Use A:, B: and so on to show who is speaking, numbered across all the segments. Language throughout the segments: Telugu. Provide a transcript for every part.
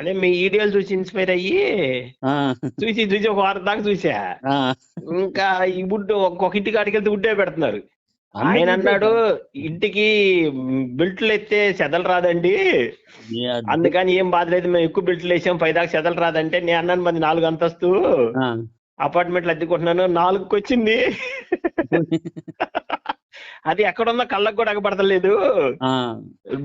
A: అదే మీ వీడియోలు చూసి ఇన్స్పైర్ అయ్యి చూసి చూసి ఒక వారం దాకా చూసా. ఇంకా ఈ వుడ్ ఒక్కొక్క ఇంటికి వెళ్తే వుడ్డే పెడుతున్నారు. ఆయన అన్నాడు ఇంటికి బిల్ట్లు ఎత్తే చెదలు రాదండి. అందుకని ఏం బాధ లేదు మేము ఎక్కువ బిల్ట్లు వేసాం పైదాకా చెదలు రాదంటే నేను అన్నాను మంది నాలుగు అంతస్తు. అపార్ట్మెంట్లు అద్దెకుంటున్నాను నాలుగుకి వచ్చింది అది ఎక్కడున్నా కళ్ళకు కూడా అగపడతలేదు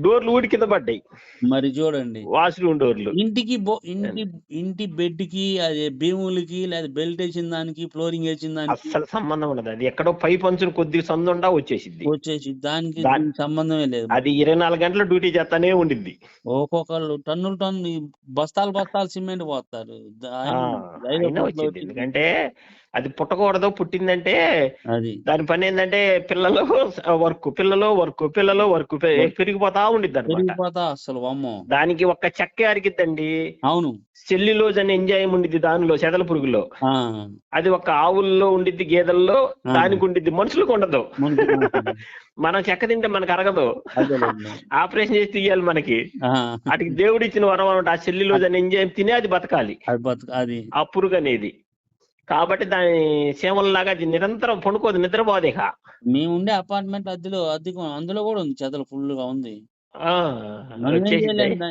A: డోర్లు ఊడి కింద పడ్డాయి.
B: మరి చూడండి.
A: వాష్రూమ్ డోర్లు.
B: ఇంటికి ఇంటి ఇంటి బెడ్కి అది భీములకి లేదా బెల్ట్ వేసిన దానికి ఫ్లోరింగ్ వేసిన దానికి
A: అస్సలు సంబంధం ఉండదు. అది ఎక్కడో పై పంచుని కొద్దిగా సందుండా వచ్చేసిద్ది.
B: వచ్చేసి దానికి సంబంధమే లేదు.
A: అది ఇరవై నాలుగు గంటలు డ్యూటీ చేస్తానే ఉండిద్ది.
B: ఒక్కొక్కళ్ళు టన్నులు టన్ను బస్తాలు బస్తాలు సిమెంట్
A: వచ్చింది. ఎందుకంటే అది పుట్టకూడదు పుట్టిందంటే
B: అది.
A: దాని పని ఏంటంటే పిల్లలు వర్క్ పిల్లలు వర్క్ పిల్లలు వర్క్ పెరిగిపోతా ఉండిద్ది అనమాట
B: అసలు
A: దానికి ఒక్క చెక్క అరిగిద్దండి.
B: అవును.
A: సెల్యులోజ్ అనే ఎంజాయం ఉండిద్ది దానిలో చెదల పురుగులో. అది ఒక ఆవుల్లో ఉండిద్ది గేదెల్లో. దానికి ఉండిద్ది మనుషులకు ఉండదు. మనం చెక్క తింటే మనకు అరగదు. ఆపరేషన్ చేసి తీయాలి మనకి. వాటికి దేవుడు ఇచ్చిన వరం అనమాట ఆ సెల్యులోజ్ అనే ఎంజాయం తినే అది బతకాలి.
B: అది బతుక అది.
A: ఆ పురుగు అనేది. కాబట్టి దాని సేమల్లాగా అది నిరంతరం పడుకోదు నిద్రపోదు ఇక
B: మేము ఉండే అపార్ట్మెంట్ అద్దెలో అద్దెకు అందులో కూడా ఉంది చెదలు ఫుల్గా ఉంది.
A: ఆ,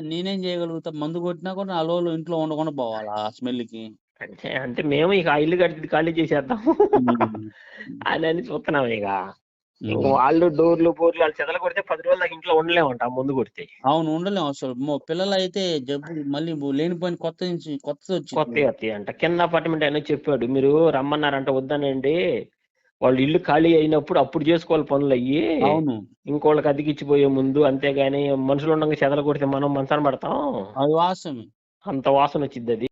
B: నేనేం చేయగలుగుతా? మందు కొట్టినా కూడా లోలు ఇంట్లో ఉండకుండా పోవాలి ఆ స్మెల్కి
A: అంటే అంటే మేము ఇక ఆ ఇల్లు కట్టి ఖాళీ చేసేద్దాం. అని అని చూస్తున్నాం ఇంక. వాళ్ళు డోర్లు బోర్లు వాళ్ళు చెదలు కొడితే పది రోజుల దాకా ఇంట్లో ఉండలేమంట ముందు కొడితే.
B: అవును ఉండలేం అసలు. మో పిల్లలు అయితే జబ్బు మళ్ళీ లేనిపోయిన కొత్త నుంచి
A: కొత్త
B: వచ్చింది.
A: వస్తాయి అంట. కింద అపార్ట్మెంట్ అయినా చెప్పాడు మీరు రమ్మన్నారంట వద్దనండి. వాళ్ళు ఇల్లు ఖాళీ అయినప్పుడు అప్పుడు చేసుకోవాలి పనులు అయ్యి.
B: అవును.
A: ఇంకోళ్ళకి అతికిచ్చిపోయే ముందు అంతేగాని మనుషులు ఉండగా చెదలు కొడితే మనం మంచాన పడతాం.
B: అది వాస్తవమే.
A: అంత వాసన వచ్చింది అది.